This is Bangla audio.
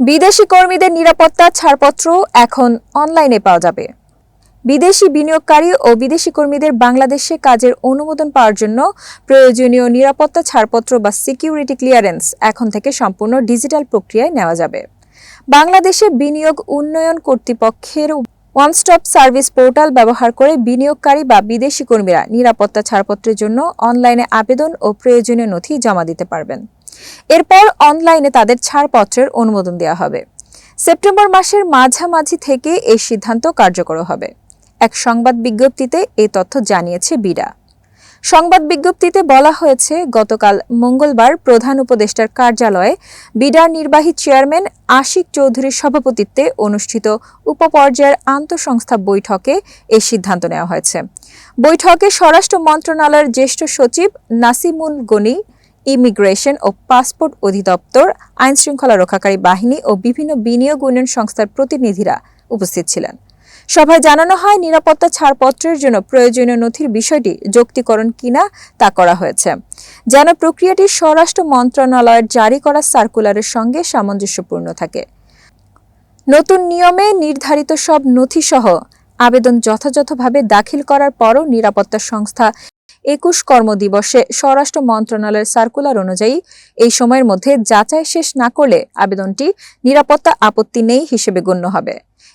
বিদেশি কর্মীদের নিরাপত্তা ছাড়পত্র এখন অনলাইনে পাওয়া যাবে। বিদেশি বিনিয়োগকারী ও বিদেশি কর্মীদের বাংলাদেশে কাজের অনুমোদন পাওয়ার জন্য প্রয়োজনীয় নিরাপত্তা ছাড়পত্র বা সিকিউরিটি ক্লিয়ারেন্স এখন থেকে সম্পূর্ণ ডিজিটাল প্রক্রিয়ায় নেওয়া যাবে। বাংলাদেশে বিনিয়োগ উন্নয়ন কর্তৃপক্ষের ওয়ান স্টপ সার্ভিস পোর্টাল ব্যবহার করে বিনিয়োগকারী বা বিদেশি কর্মীরা নিরাপত্তা ছাড়পত্রের জন্য অনলাইনে আবেদন ও প্রয়োজনীয় নথি জমা দিতে পারবেন। এরপর অনলাইনে তাদের ছাড়পত্রের অনুমোদন দেওয়া হবে। সেপ্টেম্বর মাসের মাঝামাঝি থেকে এই সিদ্ধান্ত কার্যকর হবে। এক সংবাদ বিজ্ঞপ্তিতে এই তথ্য জানিয়েছে বিডা। সংবাদ বিজ্ঞপ্তিতে বলা হয়েছে, গতকাল মঙ্গলবার প্রধান উপদেষ্টার কার্যালয়ে বিডার নির্বাহী চেয়ারম্যান আশিক চৌধুরীর সভাপতিত্বে অনুষ্ঠিত উপপর্যায়ের আন্তঃসংস্থা বৈঠকে এই সিদ্ধান্ত নেওয়া হয়েছে। বৈঠকে স্বরাষ্ট্র মন্ত্রণালয়ের জ্যেষ্ঠ সচিব নাসিমুল গনি, ইমিগ্রেশন ও পাসপোর্ট অধিদপ্তর, আইনশৃঙ্খলা রক্ষাকারী বাহিনী ও বিভিন্ন বিনিয়োগ উন্নয়ন সংস্থার প্রতিনিধিরা উপস্থিত ছিলেন। সভায় জানানো হয় নিরাপত্তা ছাড়পত্রের জন্য প্রয়োজনীয় নথির বিষয়টি যৌক্তিকরণ কিনা তা করা হয়েছে। যেন প্রক্রিয়াটি স্বরাষ্ট্র মন্ত্রণালয়ের জারি করা সার্কুলারের সঙ্গে সামঞ্জস্যপূর্ণ থাকে। নতুন নিয়মে নির্ধারিত সব নথিসহ আবেদন যথাযথভাবে দাখিল করার পরও নিরাপত্তা সংস্থা একুশ কর্মদিবসে স্বরাষ্ট্র মন্ত্রণালয়ের সার্কুলার অনুযায়ী এই সময়ের মধ্যে যাচাই শেষ না করলে আবেদনটি নিরাপত্তা আপত্তি নেই হিসেবে গণ্য হবে।